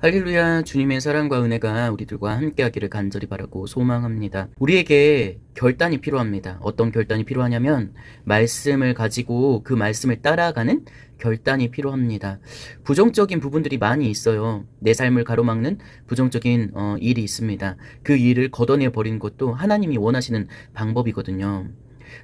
할렐루야 주님의 사랑과 은혜가 우리들과 함께하기를 간절히 바라고 소망합니다. 우리에게 결단이 필요합니다. 어떤 결단이 필요하냐면 말씀을 가지고 그 말씀을 따라가는 결단이 필요합니다. 부정적인 부분들이 많이 있어요. 내 삶을 가로막는 부정적인 어, 일이 있습니다. 그 일을 걷어내 버리는 것도 하나님이 원하시는 방법이거든요.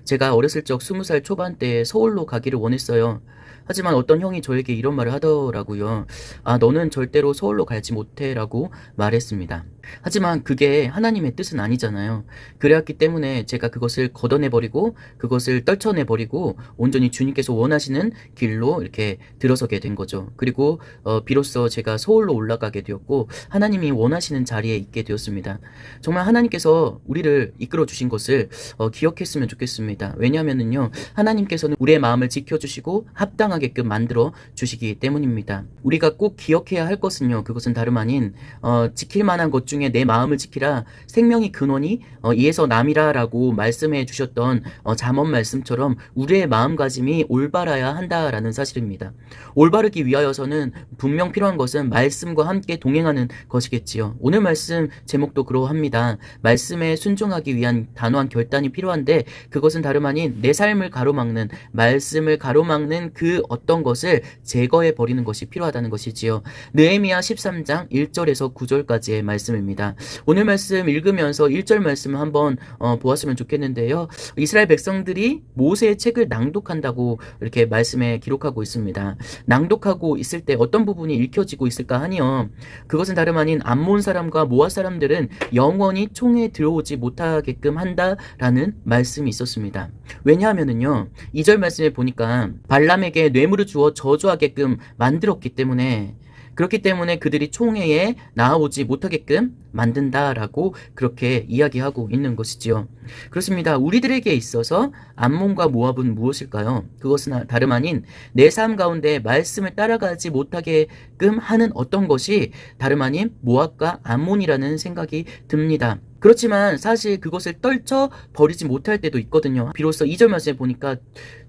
제가 어렸을 적 20살 초반 때 서울로 가기를 원했어요. 하지만 어떤 형이 저에게 이런 말을 하더라고요. 아, 너는 절대로 서울로 가지 못해 라고 말했습니다. 하지만 그게 하나님의 뜻은 아니잖아요. 그래왔기 때문에 제가 그것을 걷어내버리고 그것을 떨쳐내버리고 온전히 주님께서 원하시는 길로 이렇게 들어서게 된 거죠. 그리고 어, 비로소 제가 서울로 올라가게 되었고 하나님이 원하시는 자리에 있게 되었습니다. 정말 하나님께서 우리를 이끌어 주신 것을 어, 기억했으면 좋겠습니다. 왜냐하면은요 하나님께서는 우리의 마음을 지켜주시고 합 당하게끔 만들어 주시기 때문입니다. 우리가 꼭 기억해야 할 것은요 그것은 다름 아닌 어, 지킬 만한 것 중에 내 마음을 지키라 생명이 근원이 어, 이에서 남이라라고 말씀해 주셨던 어, 잠언 말씀처럼 우리의 마음가짐이 올바라야 한다라는 사실입니다. 올바르기 위하여서는 분명 필요한 것은 말씀과 함께 동행하는 것이겠지요. 오늘 말씀 제목도 그러합니다. 말씀에 순종하기 위한 단호한 결단이 필요한데 그것은 다름 아닌 내 삶을 가로막는 말씀을 가로막는 그 어떤 것을 제거해 버리는 것이 필요하다는 것이지요. 느헤미야 13장 1절에서 9절까지의 말씀입니다. 오늘 말씀 읽으면서 1절 말씀을 한번 어, 보았으면 좋겠는데요. 이스라엘 백성들이 모세의 책을 낭독한다고 이렇게 말씀에 기록하고 있습니다. 낭독하고 있을 때 어떤 부분이 읽혀지고 있을까 하니요. 그것은 다름 아닌 암몬 사람과 모아 사람들은 영원히 총에 들어오지 못하게끔 한다라는 말씀이 있었습니다. 왜냐하면은요. 2절 말씀에 보니까 발람 에게 뇌물을 주어 저주하게끔 만들었기 때문에 그렇기 때문에 그들이 총회에 나아오지 못하게끔 만든다라고 그렇게 이야기하고 있는 것이지요. 그렇습니다. 우리들에게 있어서 암몬과 모압은 무엇일까요? 그것은 다름 아닌 내 삶 가운데 말씀을 따라가지 못하게끔 하는 어떤 것이 다름 아닌 모압과 암몬이라는 생각이 듭니다. 그렇지만 사실 그것을 떨쳐 버리지 못할 때도 있거든요. 비로소 2절 말씀에 보니까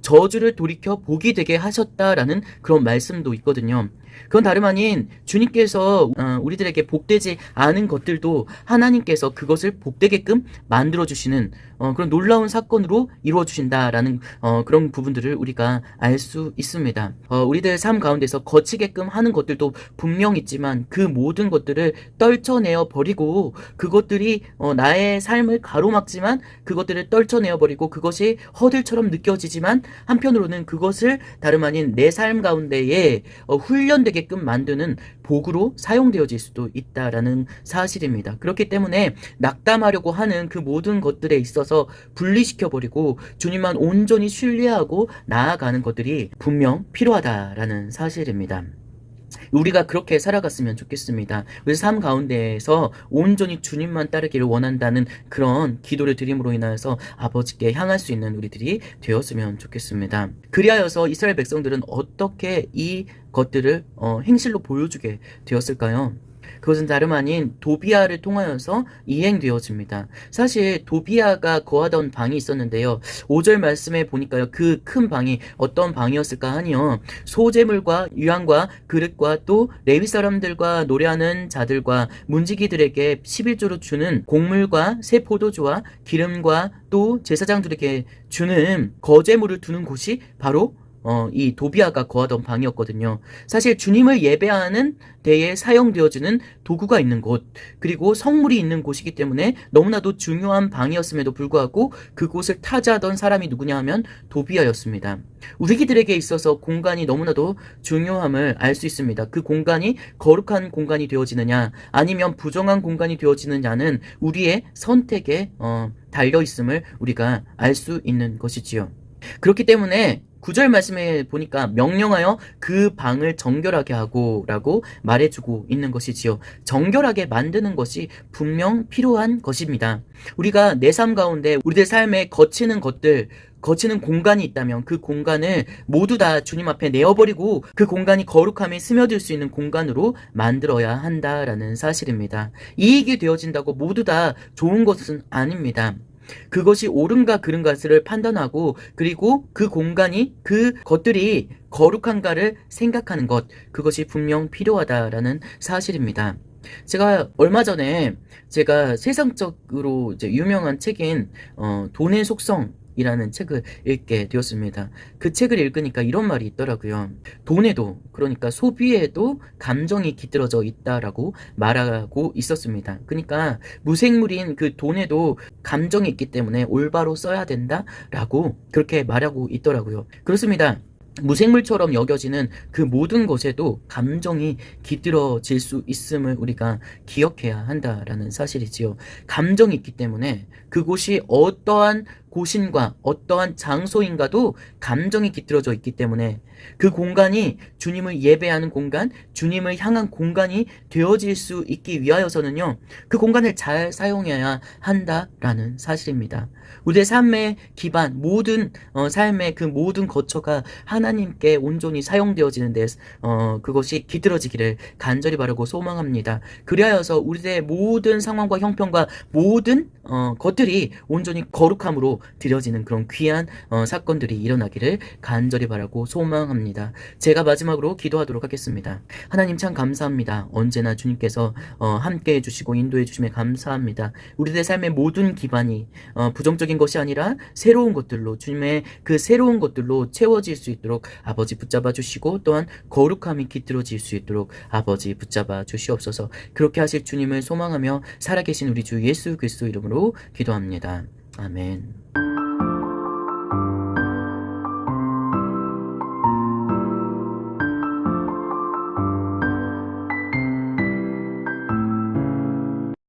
저주를 돌이켜 복이 되게 하셨다라는 그런 말씀도 있거든요. 그건 다름 아닌 주님께서 어, 우리들에게 복되지 않은 것들도 하나님께서 그것을 복되게끔 만들어 주시는 어, 그런 놀라운 사건으로 이루어 주신다라는 어, 그런 부분들을 우리가 알 수 있습니다. 어, 우리들 삶 가운데서 거치게끔 하는 것들도 분명 있지만 그 모든 것들을 떨쳐내어 버리고 그것들이 어, 나의 삶을 가로막지만 그것들을 떨쳐내어 버리고 그것이 허들처럼 느껴지지만 한편으로는 그것을 다름 아닌 내 삶 가운데에 어, 훈련되게끔 만드는 복으로 사용되어질 수도 있다라는 사실입니다. 그렇기 때문에 낙담하려고 하는 그 모든 것들에 있어서 분리시켜 버리고 주님만 온전히 신뢰하고 나아가는 것들이 분명 필요하다라는 사실입니다. 우리가 그렇게 살아갔으면 좋겠습니다. 우리 삶 가운데에서 온전히 주님만 따르기를 원한다는 그런 기도를 드림으로 인하여서 아버지께 향할 수 있는 우리들이 되었으면 좋겠습니다. 그리하여서 이스라엘 백성들은 어떻게 이 것들을 어, 행실로 보여주게 되었을까요? 그것은 다름 아닌 도비아를 통하여서 이행되어집니다. 사실 도비아가 거하던 방이 있었는데요. 5절 말씀에 보니까요. 그 큰 방이 어떤 방이었을까 하니요. 소재물과 유향과 그릇과 또 레위 사람들과 노래하는 자들과 문지기들에게 11조로 주는 곡물과 새 포도주와 기름과 또 제사장들에게 주는 거제물을 두는 곳이 바로 어, 이 도비아가 거하던 방이었거든요. 사실 주님을 예배하는 데에 사용되어지는 도구가 있는 곳, 그리고 성물이 있는 곳이기 때문에 너무나도 중요한 방이었음에도 불구하고 그곳을 타자하던 사람이 누구냐 하면 도비아였습니다. 우리들에게 있어서 공간이 너무나도 중요함을 알 수 있습니다. 그 공간이 거룩한 공간이 되어지느냐, 아니면 부정한 공간이 되어지느냐는 우리의 선택에 어, 달려 있음을 우리가 알 수 있는 것이지요. 그렇기 때문에 구절 말씀에 보니까 명령하여 그 방을 정결하게 하고 라고 말해주고 있는 것이지요. 정결하게 만드는 것이 분명 필요한 것입니다. 우리가 내 삶 가운데 우리들 삶에 거치는 것들, 거치는 공간이 있다면 그 공간을 모두 다 주님 앞에 내어버리고 그 공간이 거룩함에 스며들 수 있는 공간으로 만들어야 한다라는 사실입니다. 이익이 되어진다고 모두 다 좋은 것은 아닙니다. 그것이 옳은가 그른가를 판단하고 그리고 그 공간이 그 것들이 거룩한가를 생각하는 것 그것이 분명 필요하다라는 사실입니다. 제가 얼마 전에 제가 세상적으로 이제 유명한 책인 어, 돈의 속성 이라는 책을 읽게 되었습니다. 그 책을 읽으니까 이런 말이 있더라고요. 돈에도 그러니까 소비에도 감정이 깃들어져 있다라고 말하고 있었습니다. 그러니까 무생물인 그 돈에도 감정이 있기 때문에 올바로 써야 된다라고 그렇게 말하고 있더라고요. 그렇습니다. 무생물처럼 여겨지는 그 모든 것에도 감정이 깃들어질 수 있음을 우리가 기억해야 한다라는 사실이지요. 감정이 있기 때문에 그곳이 어떠한 곳인과 어떠한 장소인가도 감정이 깃들어져 있기 때문에 그 공간이 주님을 예배하는 공간, 주님을 향한 공간이 되어질 수 있기 위하여서는요, 그 공간을 잘 사용해야 한다라는 사실입니다. 우리의 삶의 기반, 모든 어, 삶의 그 모든 거처가 하나님께 온전히 사용되어지는 데 어, 그것이 깃들어지기를 간절히 바라고 소망합니다. 그리하여서 우리의 모든 상황과 형편과 모든 어, 것들이 온전히 거룩함으로 드려지는 그런 귀한 어, 사건들이 일어나기를 간절히 바라고 소망합니다. 제가 마지막으로 기도하도록 하겠습니다. 하나님 참 감사합니다. 언제나 주님께서 어, 함께 해 주시고 인도해 주심에 감사합니다. 우리의 삶의 모든 기반이 어, 부정적인 것이 아니라 새로운 것들로 주님의 그 새로운 것들로 채워질 수 있도록 아버지 붙잡아 주시고 또한 거룩함이 깃들어질 수 있도록 아버지 붙잡아 주시옵소서. 그렇게 하실 주님을 소망하며 살아계신 우리 주 예수 그리스도 이름으로 기도합니다. 아멘.